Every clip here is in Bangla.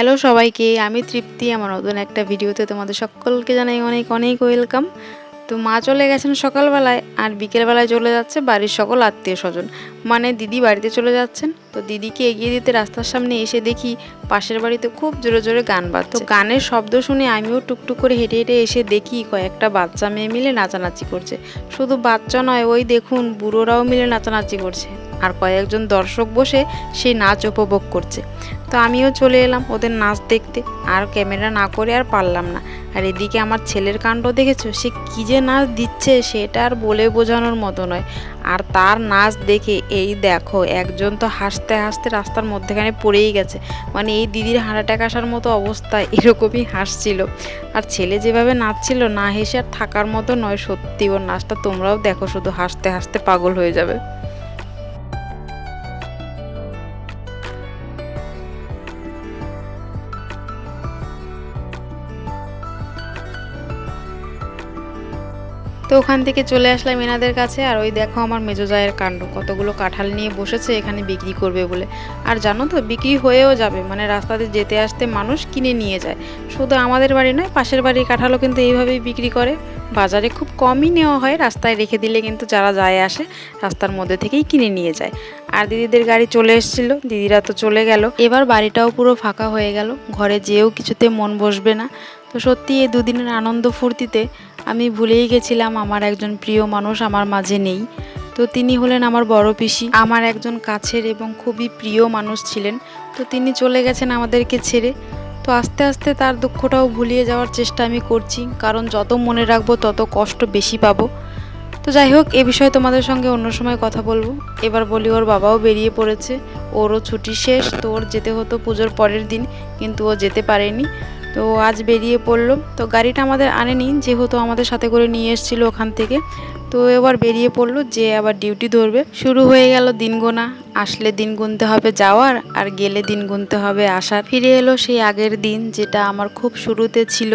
হ্যালো সবাইকে, আমি তৃপ্তি, আমার নতুন একটা ভিডিওতে তোমাদের সকলকে জানাই অনেক অনেক ওয়েলকাম। তো মা চলে গেছেন সকালবেলায় আর বিকেলবেলায় চলে যাচ্ছে বাড়ির সকল আত্মীয় স্বজন। মানে দিদি বাড়িতে চলে যাচ্ছেন। তো দিদিকে এগিয়ে দিতে রাস্তার সামনে এসে দেখি পাশের বাড়িতে খুব জোরে জোরে গান বাজছে। গানের শব্দ শুনে আমিও টুকটুক করে হেঁটে হেঁটে এসে দেখি কয়েকটা বাচ্চা মেয়ে মিলে নাচানাচি করছে। শুধু বাচ্চা নয়, ওই দেখুন, বুড়োরাও মিলে নাচানাচি করছে। আর কয়েকজন দর্শক বসে সেই নাচ উপভোগ করছে। তো আমিও চলে এলাম ওদের নাচ দেখতে। আর ক্যামেরা না করে আর পারলাম না। আর এদিকে আমার ছেলের কাণ্ড দেখেছ? সে কী যে নাচ দিচ্ছে সেটা আর বলে বোঝানোর মতো নয়। আর তার নাচ দেখে এই দেখো, একজন তো হাসতে হাসতে রাস্তার মধ্যেখানে পড়েই গেছে। মানে এই দিদির হার্ট অ্যাটাক আসার মতো অবস্থা, এরকমই হাসছিল। আর ছেলে যেভাবে নাচছিল, না হেসে আর থাকার মতো নয় সত্যি। ওর নাচটা তোমরাও দেখো, শুধু হাসতে হাসতে পাগল হয়ে যাবে। তো ওখান থেকে চলে আসলাম এনাদের কাছে, আর ওই দেখো আমার মেজো জায়ের কাণ্ড, কতগুলো কাঁঠাল নিয়ে বসেছে, এখানে বিক্রি করবে বলে। আর জানো তো, বিক্রি হয়েও যাবে মানে রাস্তাতে যেতে আসতে মানুষ কিনে নিয়ে যায়। শুধু আমাদের বাড়ি নয়, পাশের বাড়ির কাঁঠালও কিন্তু এইভাবেই বিক্রি করে। বাজারে খুব কমই নেওয়া হয়, রাস্তায় রেখে দিলে কিন্তু যারা যায় আসে, রাস্তার মধ্যে থেকেই কিনে নিয়ে যায়। আর দিদিদের গাড়ি চলে এসেছিল, দিদিরা তো চলে গেল। এবার বাড়িটাও পুরো ফাঁকা হয়ে গেল, ঘরে যেয়েও কিছুতে মন বসবে না। তো সত্যি এই দুদিনের আনন্দ ফুর্তিতে আমি ভুলেই গেছিলাম আমার একজন প্রিয় মানুষ আমার মাঝে নেই। তো তিনি হলেন আমার বড় পিসি। আমার একজন কাছের এবং খুবই প্রিয় মানুষ ছিলেন। তো তিনি চলে গেছেন আমাদেরকে ছেড়ে। তো আস্তে আস্তে তার দুঃখটাও ভুলিয়ে যাওয়ার চেষ্টা আমি করছি। কারণ যত মনে রাখব, তত কষ্ট বেশি পাবো। তো যাই হোক, এ বিষয়ে তোমাদের সঙ্গে অন্য সময় কথা বলব। এবার বলি, ওর বাবাও বেরিয়ে পড়েছে। ওরও ছুটি শেষ। তো ওর যেতে হতো পুজোর পরের দিন, কিন্তু ও যেতে পারেনি। তো আজ বেরিয়ে পড়ল তো গাড়িটা আমাদের আনেনি, যেহেতু আমাদের সাথে করে নিয়ে এসেছিল ওখান থেকে। তো এবার বেরিয়ে পড়ল, যে আবার ডিউটি ধরবে। শুরু হয়ে গেল দিন গোনা, আসলে দিন গুনতে হবে যাওয়ার, আর গেলে দিন গুনতে হবে আসার। ফিরে এলো সেই আগের দিন, যেটা আমার খুব শুরুতে ছিল।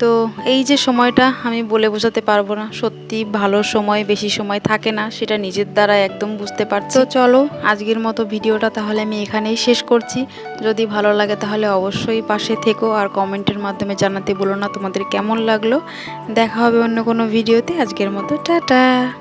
তো এই যে সময়টা আমি বলে বোঝাতে পারব না, সত্যি ভালো সময়, বেশি সময় থাকে না, সেটা নিজের দ্বারা একদম বুঝতে পারছ। চলো, আজকের মতো ভিডিওটা তাহলে আমি এখানেই শেষ করছি। যদি ভালো লাগে তাহলে অবশ্যই পাশে থেকো আর কমেন্টের মাধ্যমে জানাতে বলো না তোমাদের কেমন লাগল। দেখা হবে অন্য কোনো ভিডিওতে। আজকের মতো, টাটা!